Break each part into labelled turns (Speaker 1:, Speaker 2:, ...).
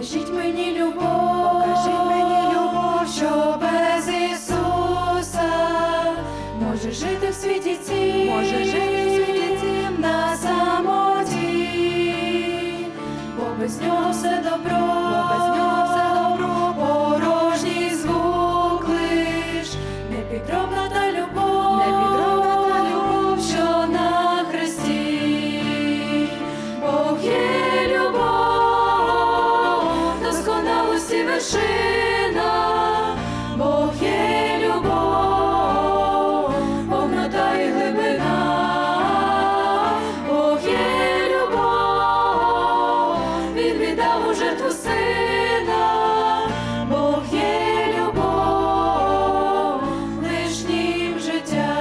Speaker 1: Покажіть мені любов, покажіть мені любов, що без Ісуса. Може жити в світі цім, може жити в світі цім. На самоті, бо без нього все добро, вершина, Бог є любов, повнота і глибина, Бог є любов, Він віддав у жертву сина, Бог є любов, лишнім життя.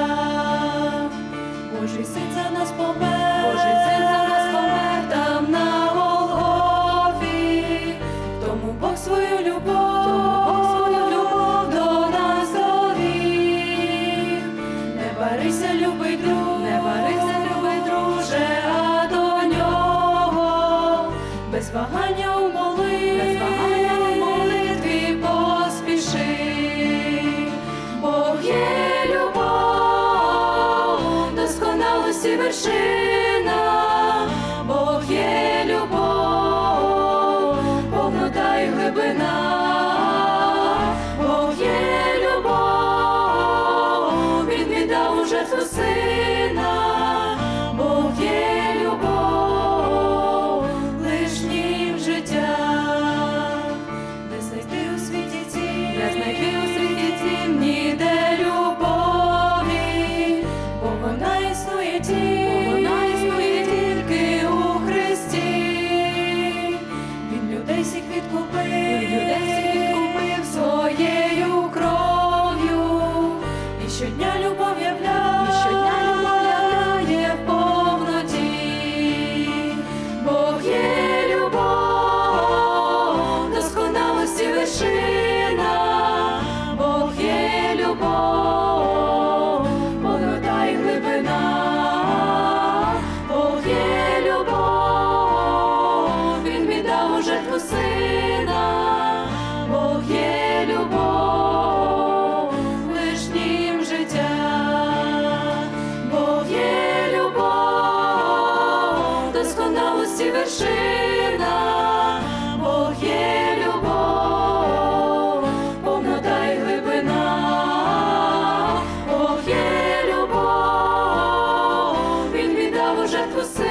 Speaker 1: Божий син за нас помер, Божий син Барися, любий друг, не барися, любий друже, а до нього без вагання у молитві, без вагання у молитві поспіши. Бог є любов, досконалості вершина, жертву вершина, Бог є любов, повнота і глибина, Бог є любов, Він віддав у жертву сина, Бог є любов, лишнім життя, Бог є любов, досконалості вершина, Бог